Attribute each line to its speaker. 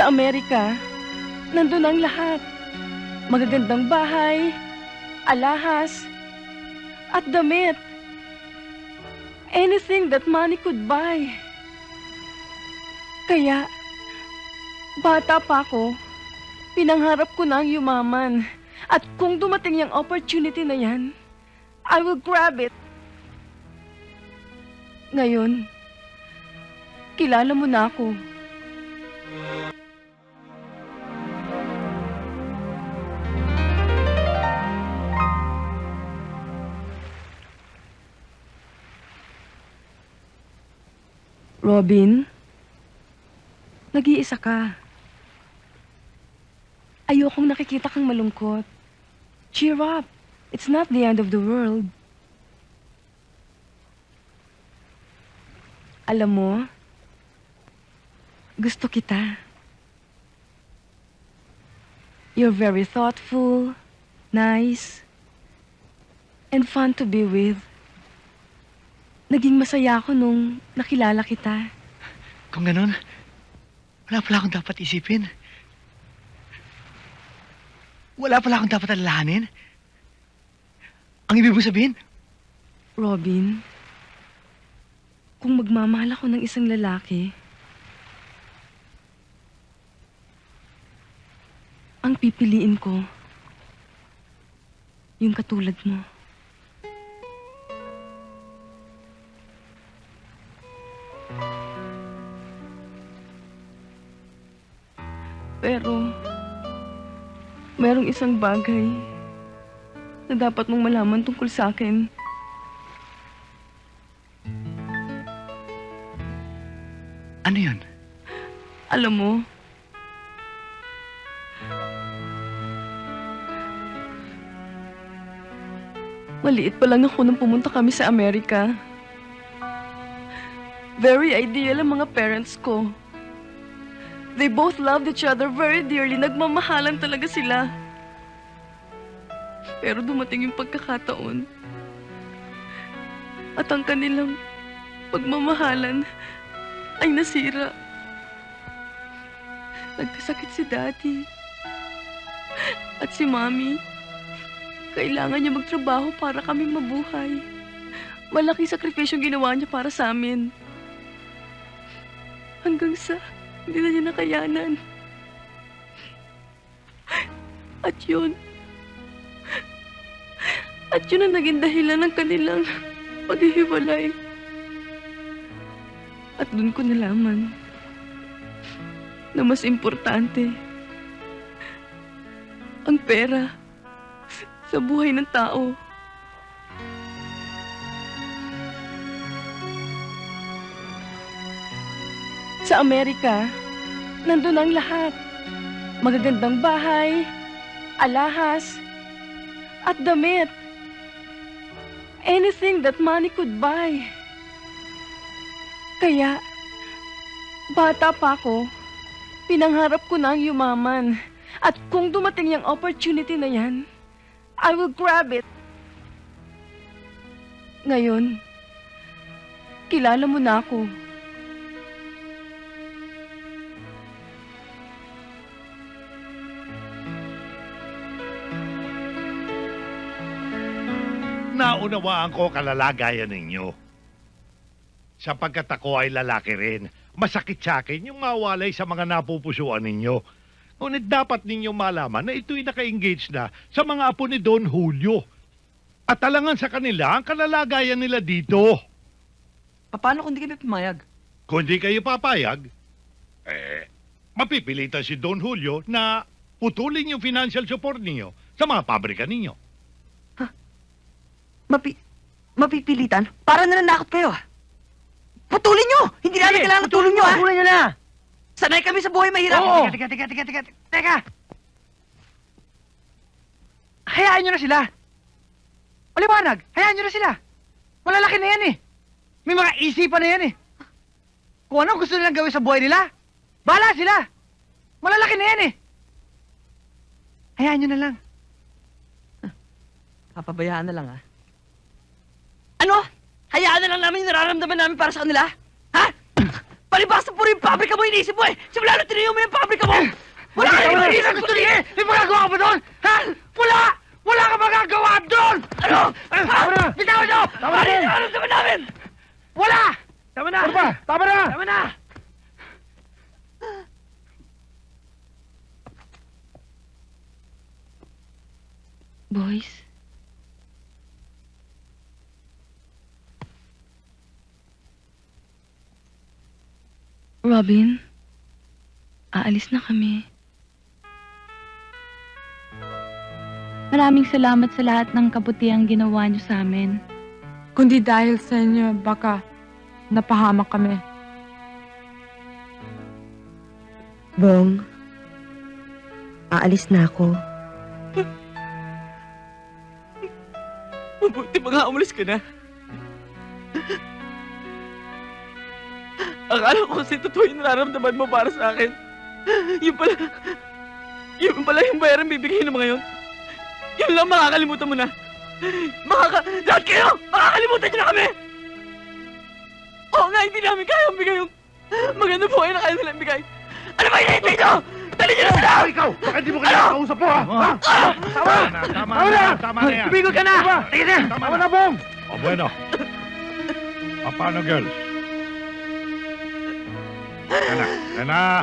Speaker 1: Sa Amerika, nandun ang lahat. Magagandang bahay, alahas, at damit. Anything that money could buy. Kaya, bata pa ako, pinangharap ko na ang yumaman. At kung dumating yung opportunity na yan, I will grab it. Ngayon, kilala mo na ako. Robin, nag-iisa ka. Ayokong nakikita kang malungkot. Cheer up. It's not the end of the world. Alam mo, gusto kita. You're very thoughtful, nice, and fun to be with. Naging masaya ako nung nakilala kita.
Speaker 2: Kung ganun, wala pala akong dapat isipin. Wala pala akong dapat alalahanin. Ang ibig mo sabihin,
Speaker 1: Robin, kung magmamahal ako ng isang lalaki, ang pipiliin ko, yung katulad mo. Merong isang bagay na dapat mong malaman tungkol sa akin.
Speaker 2: ano yun?
Speaker 1: Alam mo, maliit pa lang ako nung pumunta kami sa Amerika. Very ideal ang mga parents ko. They both loved each other very dearly. Nagmamahalan talaga sila. Pero dumating yung pagkakataon. At ang kanilang pagmamahalan ay nasira. Nagkasakit si Daddy. At si Mommy. Kailangan niya magtrabaho para kaming mabuhay. Malaking sakripisyong ginawa niya para sa amin. Hanggang sa hindi na niya nakayanan. At yun. At yun ang naging dahilan ng kanilang paghihiwalay. At doon ko nalaman na mas importante ang pera sa buhay ng tao. Sa Amerika, nandun ang lahat. Magagandang bahay, alahas, at damit. Anything that money could buy. Kaya, bata pa ako, pinangharap ko na ang yumaman. At kung dumating yung opportunity na yan, I will grab it. Ngayon, kilala mo na ako.
Speaker 3: Naunawaan ko kalalagayan ninyo. Sapagkat ako ay lalaki rin, masakit sa akin yung mawalay sa mga napupusuan ninyo. Ngunit dapat ninyo malaman na ito'y naka-engage na sa mga apo ni Don Julio. At talangan sa kanila ang kalalagayan nila dito.
Speaker 4: Paano kung di kami pumayag?
Speaker 3: Kung di kayo papayag, eh, mapipilitan si Don Julio na putulin yung financial support ninyo sa mga pabrika ninyo.
Speaker 4: Mapi... Mapipilitan? Para nananakot kayo ah. Putulin nyo! Hindi namin kailangan ng tulong nyo ah!
Speaker 2: Patuloy nyo na!
Speaker 4: Sanay kami sa buhay mahirap! Oo. Teka,
Speaker 2: teka, teka, teka, teka, teka! Hayaan nyo na sila! Maliwanag, hayaan nyo na sila! Malalaki na yan eh! May mga isipan na yan eh! Kung ano gusto nilang gawin sa buhay nila, bahala sila! Malalaki na yan eh! Hayaan nyo na lang.
Speaker 4: Papabayaan na lang ah. Ano? Hayaan na lang namin yung nararamdaman namin para sa kanila? Ha? Palibasa po rin yung pabrika mo iniisip mo eh! Simula na tinayo mo yung pabrika mo!
Speaker 2: Wala ka rin mag-iisip ko rin eh! May magagawa ka ba doon? Ha? Wala! Wala ka magagawa doon!
Speaker 4: Ano?
Speaker 2: Ha? Bitaw nyo! Tama ano na! Ano
Speaker 4: nararamdaman namin?
Speaker 2: Wala! Tama na! Ano ba? Tama na! Tama na!
Speaker 1: Boys? Robin, aalis na kami.
Speaker 5: Maraming salamat sa lahat ng kabutihang ginawa niyo sa amin.
Speaker 6: Kundi dahil sa inyo, baka napahamak kami.
Speaker 7: Bong, aalis na ako.
Speaker 8: Mabuti mga umalis ka na. Akala ko kasi totoo yung nararamdaman mo para sa akin. Yung pala, yung pala yung bayaran bibigay ng mga yun. Yun lang makakalimutan mo na. Makaka... Lahat kayo! Makakalimutan niyo na kami! Oo nga, hindi namin kaya bigay yung maganda buhay na kaya nilang bigay. Ano ba hinihintay nyo? Dali niyo na sila! Ah, ikaw!
Speaker 3: Baka di mo kailangan kausap mo, ha? Ha? Tama na, tama na, tama na yan. Tumigil
Speaker 2: ka na! Sige na! Tama na, Bong!
Speaker 3: O, bueno. O, paano, girls? Yan na, yan.